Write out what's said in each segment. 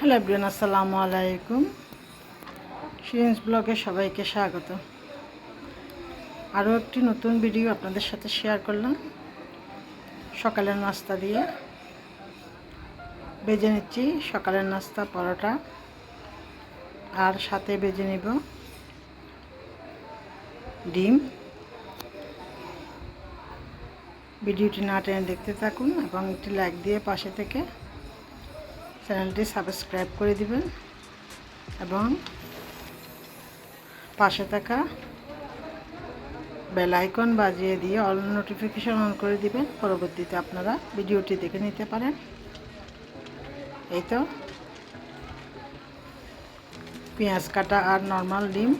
Hello everyone, আসসালামু আলাইকুম। শিরিন্স ব্লগে সবাইকে স্বাগত। আরও একটি নতুন ভিডিও আপনাদের সাথে শেয়ার করলাম। সকালের নাস্তা দিয়ে বেজে নিচ্ছি সকালের নাস্তা, পরোটা। আর সাথে বেজে নিব ডিম। ভিডিওটি না টেনে দেখতে থাকুন এবং একটি লাইক দিয়ে পাশে থেকে চ্যানেলটি সাবস্ক্রাইব করে দিবেন এবং পাশে থাকা বেল আইকন বাজিয়ে দিয়ে অল নোটিফিকেশন অন করে দিবেন। পরবর্তীতে আপনারা ভিডিওটি দেখে নিতে পারেন। এই তো। পেঁয়াজ কাটা আর নর্মাল ডিম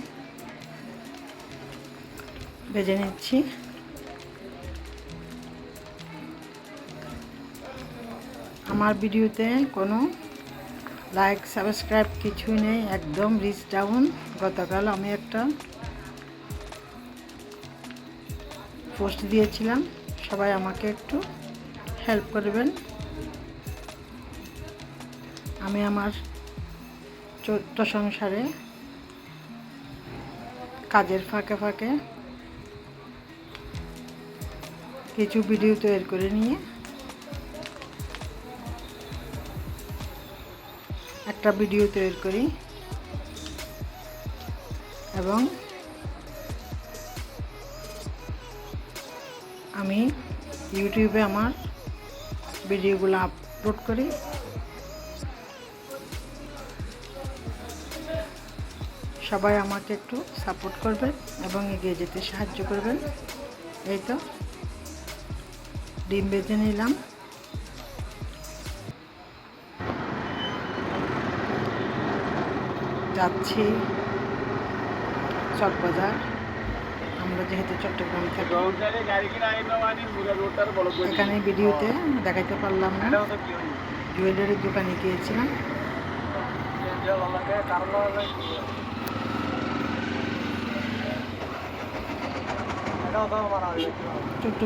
ভেজে নিচ্ছি। আমার ভিডিওতে কোনো লাইক সাবস্ক্রাইব কিছুই নেই, একদম রিচ ডাউন গতকাল আমি একটা পোস্ট দিয়েছিলাম, সবাই আমাকে একটু হেল্প করবেন। আমি আমার চৈত্য সংসারে কাজের ফাঁকে ফাঁকে কিছু ভিডিও তৈরি করে নিয়ে একটা ভিডিও তৈরি করি। এবং আমি ইউটিউবে আমার ভিডিওগুলো আপলোড করি। সবাই আমাকে একটু সাপোর্ট করবেন এবং এগিয়ে যেতে সাহায্য করবেন। এই তো, ডিম বেজে নিলাম। যাচ্ছি চকবাজার আমরা যেহেতু চট্টগ্রাম থেকে এখানে ভিডিওতে দেখাইতে পারলাম না। জুয়েলারির দোকানে গিয়েছিলাম। চট্ট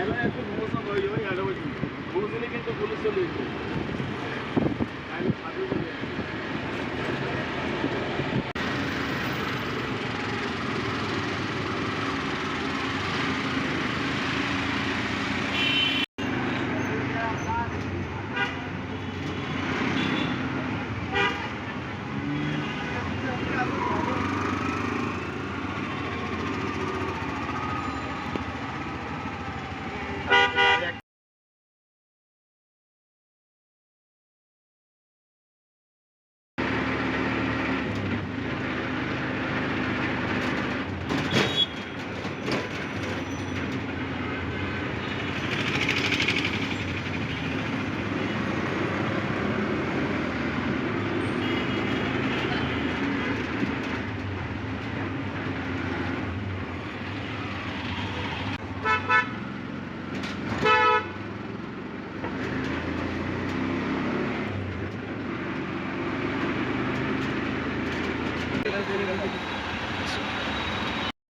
এখন একটু মৌসুম হয়ে যাবে এটা বুঝি বুঝলে কিন্তু পুলিশ চলে এসেছে আমি সাথে চলে যাই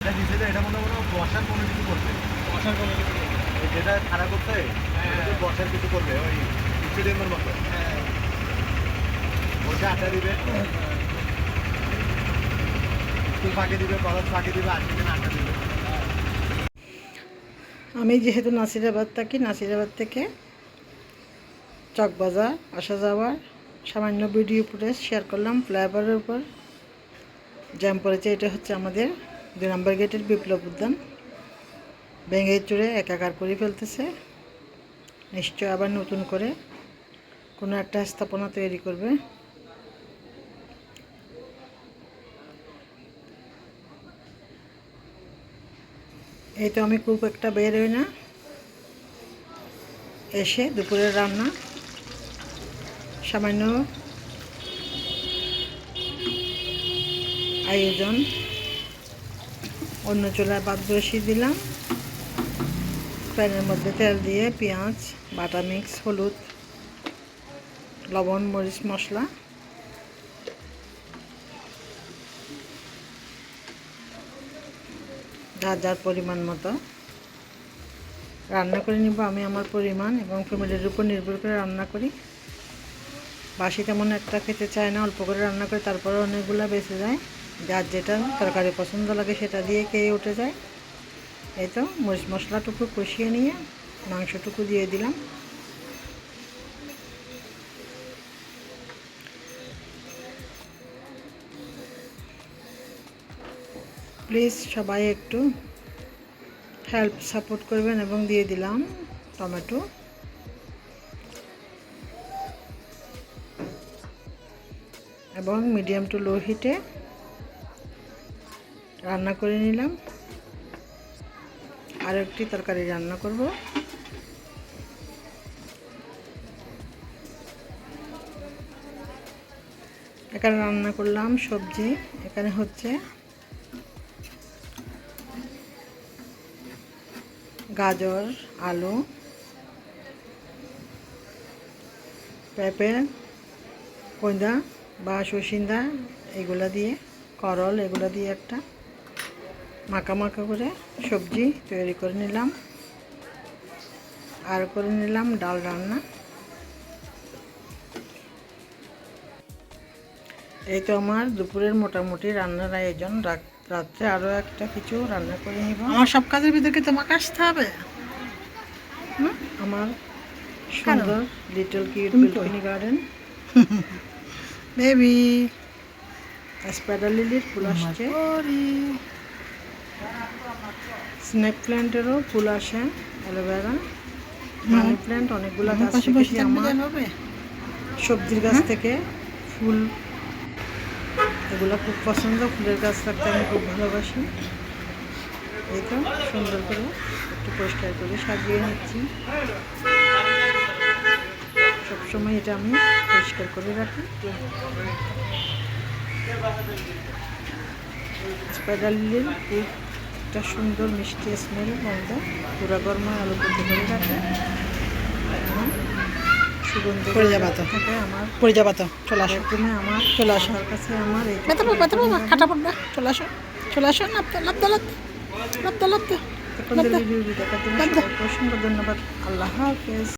এটা দিছে যে এটা মনে মনে বসার কোনো কিছু করবে? বসার কোনো কিছু যেটা খারাপ করছে এটা তো বসার কিছু করবে ওই স্টেডিয়ামের মতো। বসে আড্ডা দিবে। স্কুল ফাঁকি দিবে কলেজ ফাঁকি দিবে আসবে কিনা আড্ডা দিবে। আমি যেহেতু নাসিরাবাদ থাকি নাসিরাবাদ থেকে চকবাজার আসা যাওয়ার সামান্য ভিডিও ফুটেজ শেয়ার করলাম ফ্লাইওভারের উপর। জ্যাম পড়েছে এটা হচ্ছে আমাদের দুই নম্বর গেটের বিপ্লব উদ্যান। ভেঙে চড়ে একাকার করে ফেলতেছে। নিশ্চয় আবার নতুন করে কোনো একটা স্থাপনা তৈরি করবে। এই তো আমি খুব একটা বের হই না। এসে দুপুরের রান্না। সামান্য আয়োজন। অন্য চুলায় বাদ বসিয়ে দিলাম। প্যানের মধ্যে তেল দিয়ে পেঁয়াজ, বাটা মিক্স, হলুদ, লবণ, মরিচ, মশলা। যার যার পরিমাণ মতো। রান্না করে নিব আমি আমার পরিমাণ এবং ফ্যামিলির উপর নির্ভর করে রান্না করি। বাসি তেমন একটা খেতে চায় না, অল্প করে রান্না করে তারপরে অনেকগুলো বেঁচে যায়। যার যেটা তরকারি পছন্দ লাগে সেটা দিয়ে খেয়ে উঠে যায়। এই তো মরিচ মশলাটুকু কষিয়ে নিয়ে মাংসটুকু দিয়ে দিলাম। প্লিজ সবাই একটু হেল্প সাপোর্ট করবেন এবং দিয়ে দিলাম টমেটো। এবং মিডিয়াম টু লো হিটে রান্না করে নিলাম। আর একটি তরকারি রান্না করব। এখানে রান্না করলাম সবজি। এখানে হচ্ছে গাজর, আলু, পেঁপে কইদা বা সসিন্দা, এগুলা দিয়ে, করল এগুলা দিয়ে একটা। মাখা মাখা করে সবজি তৈরি করে নিলাম। আর করে নিলাম ডাল রান্না। এই তো আমার দুপুরের মোটামুটি রান্নার আয়োজন। রাত- রাত্রে আরও একটা কিছু রান্না করে নিব। আমার সব কাজের ভিতরে কি তোমাকে আসতে হবে? আমার সুন্দর little cute garden baby spider লিলির ফুল আসছে। স্নেক প্ল্যান্টেরও ফুল আসে অ্যালোভেরা মানি প্ল্যান্ট অনেকগুলো গাছ আমার। সবজির গাছ থেকে ফুল। এগুলো খুব পছন্দ ফুলের গাছ রাখতে আমি খুব ভালোবাসি। এই তো সুন্দর করে একটু পরিষ্কার করে সাজিয়ে নিচ্ছি। সবসময় এটা আমি পরিষ্কার করে রাখি। স্পাইডার লিলির খুব একটা সুন্দর মিষ্টি স্মেল ময়দা পুরা গরমা আলু করতে করে রাখে। সুগন্ধ থাকে আমার চলে আসো। আমার চলে আসো। আমার কাছে আমার এই ব্যথা পাবো ব্যথা পাবো খাটা পড়বে। চলে আসো। চলে আসো। ধন্যবাদ। আল্লাহ হাফেজ।